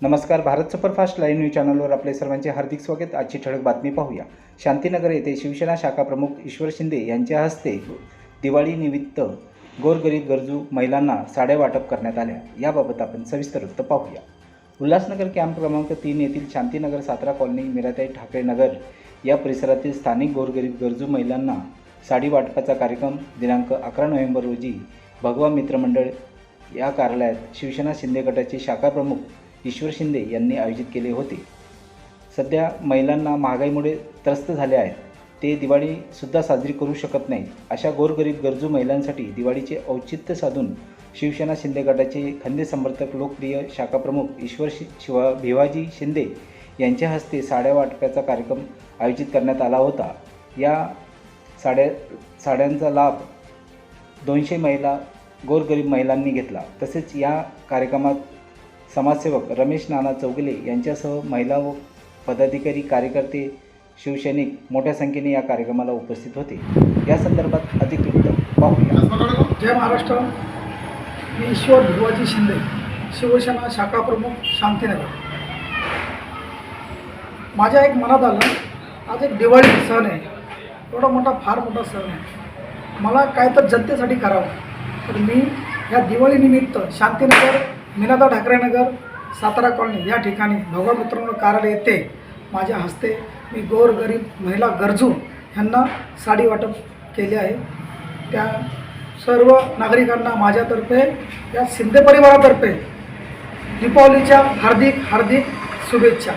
नमस्कार Bharat superfast live news चॅनलवर आपले सर्वांचे हार्दिक स्वागत. आजची ठळक बातमी पाहूया. शांतीनगर येथे शिवसेना शाखा प्रमुख ईश्वर शिंदे यांच्या हस्ते दिवाळीनिमित्त गोरगरीब गरजू महिलांना साड्या वाटप करण्यात आल्या. याबाबत आपण सविस्तर वृत्त पाहूया. उल्हासनगर कॅम्प क्रमांक तीन येथील शांतीनगर सातारा कॉलनी मिराताई ठाकरे नगर या परिसरातील स्थानिक गोरगरीब गरजू महिलांना साडी वाटपाचा कार्यक्रम दिनांक अकरा नोव्हेंबर रोजी भगवा मित्रमंडळ या कार्यालयात शिवसेना शिंदे गटाचे शाखा प्रमुख ईश्वर शिंदे यांनी आयोजित केले होते. सध्या महिलांना महागाईमुळे त्रस्त झाले आहेत. ते दिवाळीसुद्धा साजरी करू शकत नाहीत. अशा गोरगरीब गरजू महिलांसाठी दिवाळीचे औचित्य साधून शिवसेना शिंदे गटाचे खंदे समर्थक लोकप्रिय शाखाप्रमुख ईश्वर शि शिवा भिवाजी शिंदे यांच्या हस्ते साड्या वाटपाचा कार्यक्रम आयोजित करण्यात आला होता. या साड्या साड्यांचा लाभ दोनशे महिला गोरगरीब महिलांनी घेतला. तसेच या कार्यक्रमात समाजसेवक रमेश नाना चौगले यांच्यासह महिला व पदाधिकारी कार्यकर्ते शिवसैनिक मोठ्या संख्येने या कार्यक्रमाला उपस्थित होते. या संदर्भात अधिक वृत्त पाहूया जय महाराष्ट्र. मी ईश्वर भिवाजी शिंदे शिवसेना शाखा प्रमुख शांतीनगर. माझ्या एक मनात आलं आज एक दिवाळी सण आहे. एवढा मोठा फार मोठा सण आहे. मला काय तर जनतेसाठी करावं. तर मी या दिवाळीनिमित्त शांतीनगर मीनादा ठाकरेनगर सातारा कॉलनी या ठिकाणी भगवा मित्रांनो कार्यालय येथे माझ्या हस्ते मी गोरगरीब महिला गरजू ह्यांना साडी वाटप केले आहे. त्या सर्व नागरिकांना माझ्यातर्फे या शिंदे परिवारातर्फे दीपावलीच्या हार्दिक हार्दिक शुभेच्छा.